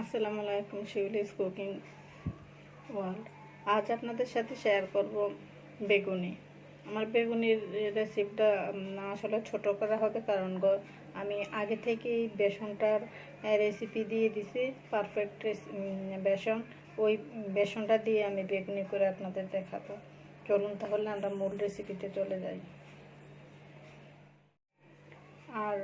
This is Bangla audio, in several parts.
আসসালামু আলাইকুম শিউলিস কুকিং ওয়ার্ল্ড। আজ আপনাদের সাথে শেয়ার করব বেগুনি। আমার বেগুনির রেসিপিটা আসলে ছোট করা হবে কারণ আমি আগে থেকেই বেসনটার রেসিপি দিয়ে দিছি পারফেক্ট বেসন। ওই বেসনটা দিয়ে আমি বেগুনি করে আপনাদের দেখাবো। চলুন তাহলে আমরা মূল রেসিপিতে চলে যাই। আর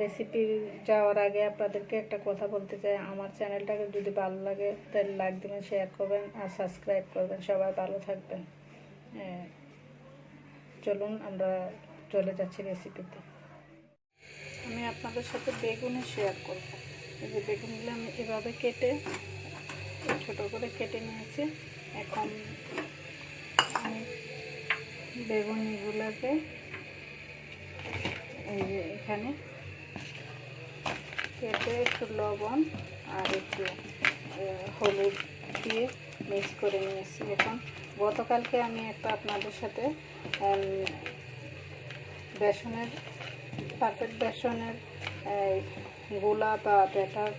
রেসিপি যাওয়ার আগে আপনাদেরকে একটা কথা বলতে চাই। আমার চ্যানেলটাকে যদি ভালো লাগে তাহলে লাইক দেবেন শেয়ার করবেন আর সাবস্ক্রাইব করবেন। সবাই ভালো থাকবেন। আহ, চলুন আমরা চলে যাচ্ছি রেসিপিতে আমি আপনাদের সাথে বেগুনি শেয়ার করব। এই যে বেগুনগুলো আমি এভাবে কেটে ছোটো করে কেটে নিয়েছি। এখন আমি বেগুনিগুলোকে এই যে এখানে কেটে একটু লবণ আর একটু হলুদ দিয়ে মিক্স করে নিয়েছি। এখন গতকালকে আমি একটা আপনাদের সাথে বেসনের পারফেক্ট বেসনের গোলা বা ব্যাটার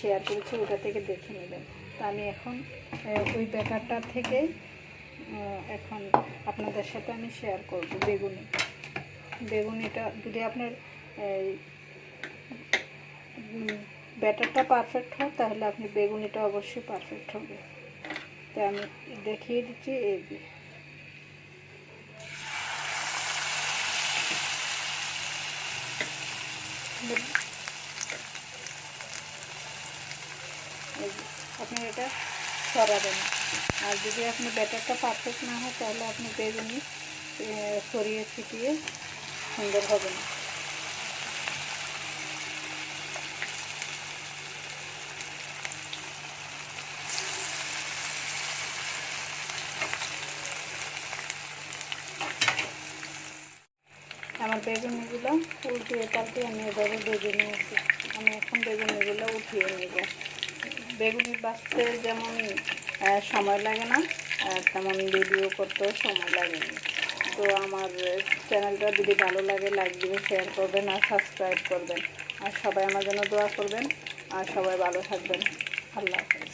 শেয়ার করেছি, ওটা থেকে দেখে নেবেন। তো আমি এখন ওই ব্যাটারটা থেকে এখন আপনাদের সাথে আমি শেয়ার করব বেগুনি। বেগুনিটা যদি আপনার ব্যাটারটা পারফেক্ট হয়, তাহলে আপনি বেগুনিটা অবশ্যই পারফেক্ট হবে। তো আমি দেখিয়ে দিচ্ছি এই আপনি এটা সরাবেন। আর যদি আপনি ব্যাটারটা পারফেক্ট না হয়, তাহলে আপনি বেগুনি সরিয়ে ছিটিয়ে সুন্দর হবে না। আমার বেগুনিগুলো উল্টিয়ে পাল্টিয়ে আমি এভাবে বেজে নিয়েছি আমি এখন বেগুনিগুলো উঠিয়ে নেব। বেগুনি বাঁচতে যেমন সময় লাগে না তেমন ভিডিও করতেও সময় লাগে না। তো আমার চ্যানেলটা যদি ভালো লাগে লাইক দিবেন শেয়ার করবেন আর সাবস্ক্রাইব করবেন। আর সবাই আমার জন্য দোয়া করবেন। আর সবাই ভালো থাকবেন। আল্লাহ হাফেজ।